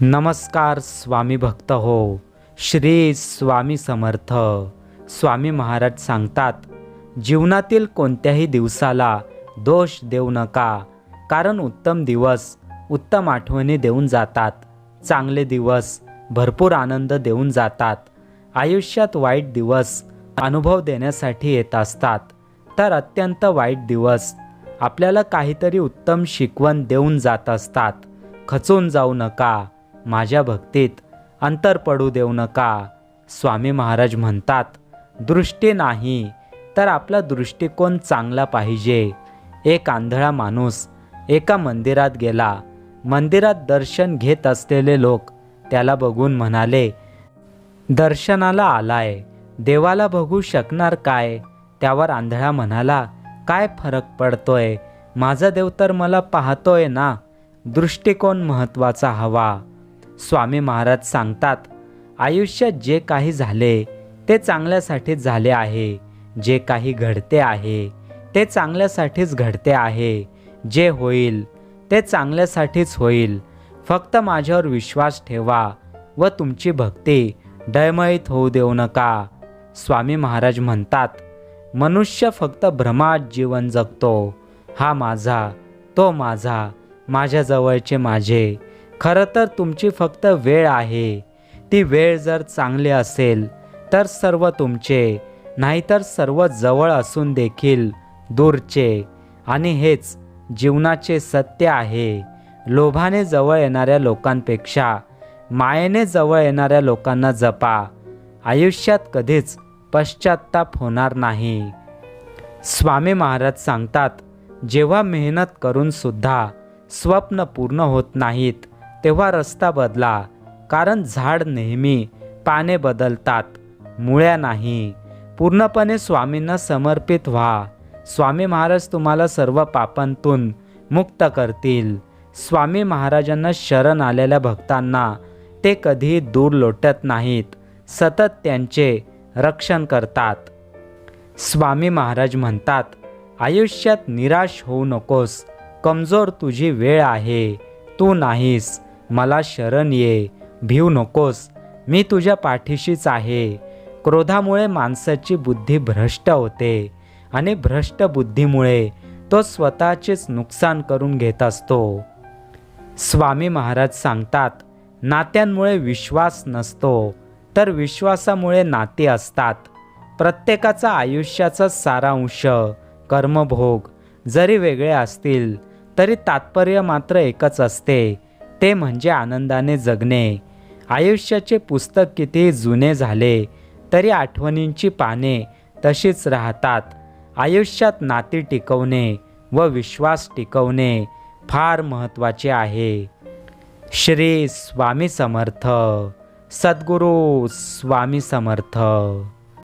नमस्कार स्वामी भक्त हो. श्री स्वामी समर्थ. स्वामी महाराज सांगतात जीवनातील कोणत्याही दिवसाला दोष देऊ नका कारण उत्तम दिवस उत्तम आठवणी देऊन जातात चांगले दिवस भरपूर आनंद देऊन जातात आयुष्यात वाईट दिवस अनुभव देण्यासाठी येत असतात तर अत्यंत वाईट दिवस आपल्याला काहीतरी उत्तम शिकवण देऊन जात असतात खचून जाऊ नका माझ्या भक्तीत अंतर पडू देऊ नका. स्वामी महाराज म्हणतात दृष्टी नाही तर आपला दृष्टिकोन चांगला पाहिजे. एक आंधळा माणूस एका मंदिरात गेला. मंदिरात दर्शन घेत असलेले लोक त्याला बघून म्हणाले दर्शनाला आलाय देवाला बघू शकणार काय? त्यावर आंधळा म्हणाला काय फरक पडतोय? माझा देव तर मला पाहतोय ना. दृष्टिकोन महत्त्वाचा हवा. स्वामी महाराज सांगतात आयुष्यात जे काही झाले ते चांगल्यासाठीच झाले आहे. जे काही घडते आहे ते चांगल्यासाठीच घडते आहे. जे होईल ते चांगल्यासाठीच होईल. फक्त माझ्यावर विश्वास ठेवा व तुमची भक्ती डळमळीत होऊ देऊ नका. स्वामी महाराज म्हणतात मनुष्य फक्त भ्रमात जीवन जगतो. हा माझा तो माझा माझ्याजवळचे माझे. खरं तर तुमची फक्त वेळ आहे. ती वेळ जर चांगली असेल तर सर्व तुमचे नाहीतर सर्व जवळ असून देखील दूरचे. आणि हेच जीवनाचे सत्य आहे. लोभाने जवळ येणाऱ्या लोकांपेक्षा मायेने जवळ येणाऱ्या लोकांना जपा. आयुष्यात कधीच पश्चात्ताप होणार नाही. स्वामी महाराज सांगतात जेव्हा मेहनत करूनसुद्धा स्वप्न पूर्ण होत नाहीत तेव्हा रस्ता बदला. कारण झाड नेहमी पाने बदलतात मुळ्या नाही. पूर्णपणे स्वामींना समर्पित व्हा. स्वामी महाराज तुम्हाला सर्व पापांतून मुक्त करतील. स्वामी महाराजांना शरण आलेल्या भक्तांना ते कधीही दूर लोटत नाहीत सतत त्यांचे रक्षण करतात. स्वामी महाराज म्हणतात आयुष्यात निराश होऊ नकोस. कमजोर तुझी वेळ आहे. तू नाहीस. मला शरण ये भिऊ नकोस मी तुझ्या पाठीशीच आहे. क्रोधामुळे माणसाची बुद्धी भ्रष्ट होते आणि भ्रष्ट बुद्धीमुळे तो स्वतःचेच नुकसान करून घेत असतो. स्वामी महाराज सांगतात नात्यांमुळे विश्वास नसतो तर विश्वासामुळे नाती असतात. प्रत्येकाचा आयुष्याचा सारांश कर्मभोग जरी वेगळे असतील तरी तात्पर्य मात्र एकच असते ते म्हणजे आनंदाने जगणे. आयुष्याचे पुस्तक कितीही जुने झाले तरी आठवणींची पाने तशीच राहतात. आयुष्यात नाती टिकवणे व विश्वास टिकवणे फार महत्त्वाचे आहे. श्री स्वामी समर्थ. सद्गुरू स्वामी समर्थ.